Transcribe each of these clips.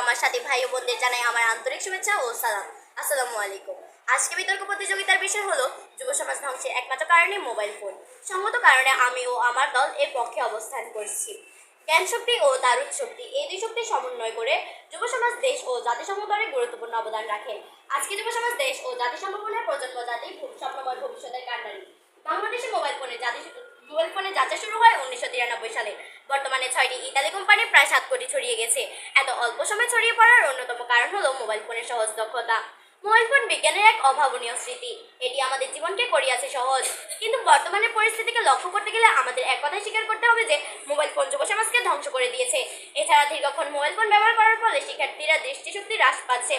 আমার সাথে ভাই ও বোনদের জানাই আমার আন্তরিক শুভেচ্ছা ও সালাম। আসসালামু আলাইকুম। আজকে বিতর্ক প্রতিযোগিতার বিষয় হলো যুব সমাজ ধ্বংসের একমাত্র কারণে মোবাইল ফোন। সঙ্গত কারণে আমি ও আমার দল এর পক্ষে অবস্থান করছি। জ্ঞান শক্তি ও দারুণ শক্তি এই দুই শক্তি সমন্বয় করে যুব সমাজ, দেশ ও জাতিসংঘ গঠনে গুরুত্বপূর্ণ অবদান রাখে আজকে যুব সমাজ, দেশ ও জাতিসংঘ প্রজন্ম জাতি স্বপ্নময় ভবিষ্যতের কান্ডারি। বাংলাদেশে মোবাইল ফোনের জাতি মোবাইল ফোনের যাত্রা শুরু হয় উনিশশো তিরানব্বই সালে। বর্তমানে ছয়টি ইতালি কোম্পানি প্রায় সাত কোটি ছড়িয়ে গেছে। এত অল্প সময় ছড়িয়ে পড়ার অন্যতম কারণ হলো মোবাইল ফোনের সহজ দক্ষতা। মোবাইল ফোন বিজ্ঞানের এক অভাবনীয় স্মৃতি। এটি আমাদের জীবনকে করিয়াছে সহজ। কিন্তু বর্তমানের পরিস্থিতিকে লক্ষ্য করতে গেলে আমাদের এক কথাই স্বীকার করতে হবে যে, মোবাইল ফোন যুব সমাজকে ধ্বংস করে দিয়েছে। এছাড়া দীর্ঘক্ষণ মোবাইল ফোন ব্যবহার করার ফলে শিক্ষার্থীরা দৃষ্টিশক্তি হ্রাস পাচ্ছে।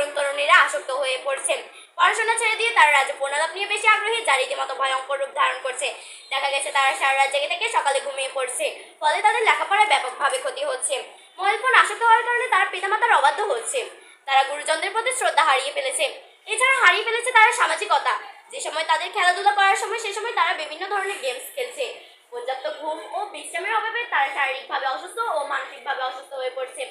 তরুণ তরুণীরা আসক্ত হয়ে পড়ছে পড়াশোনা ছেড়ে দিয়ে তারা রাজ্য পণ্যলাভ নিয়ে বেশি আগ্রহী, যা রীতিমতো ভয়ঙ্কর রূপ ধারণ করছে। দেখা গেছে তারা সারা রাত জেগে থেকে সকালে ঘুমিয়ে পড়ছে, ফলে তাদের লেখাপড়ায় ব্যাপকভাবে ক্ষতি হচ্ছে। মোবাইল ফোন আসক্ত হওয়ার কারণে তার পিতামাতার অবাধ্য হচ্ছে। তারা গুরুজনদের প্রতি শ্রদ্ধা হারিয়ে ফেলেছে। এছাড়া হারিয়ে ফেলেছে তারা সামাজিকতা। যে সময় তাদের খেলাধুলা করার সময়, সে সময় তারা বিভিন্ন ধরনের গেমস খেলছে। পর্যাপ্ত ঘুম ও বিশ্রামের অভাবে তারা শারীরিকভাবে অসুস্থ ও মানসিকভাবে অসুস্থ হয়ে পড়ছে।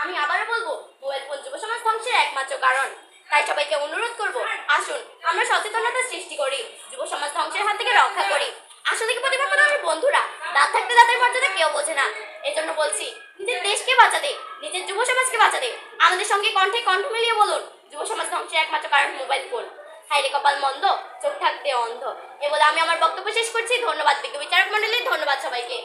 আমি আবারও বলব মোবাইল ফোন যুব সমাজ ধ্বংসের একমাত্র কারণ। তাই সবাইকে অনুরোধ করব, আসুন, আমরা সচেতনতা সৃষ্টি করি যুব সমাজ ধ্বংসের হাত থেকে রক্ষা করি। আসলে কি প্রতিভা আমার বন্ধুরা? দাঁত থাকতে দাঁতের মর্যাদা কেউ বোঝে না। এই জন্য বলছি, নিজের দেশকে বাঁচাতে, নিজের যুব সমাজকে বাঁচাতে, আমাদের সঙ্গে কণ্ঠে কণ্ঠ মিলিয়ে বলুন যুব সমাজ ধ্বংসের একমাত্র কারণ মোবাইল ফোন। হাইরে কপাল মন্দ, চোখ থাকতে অন্ধ। এ বলে আমি আমার বক্তব্য শেষ করছি, ধন্যবাদ বিজ্ঞ বিচারক মন্ডলী ধন্যবাদ সবাইকে।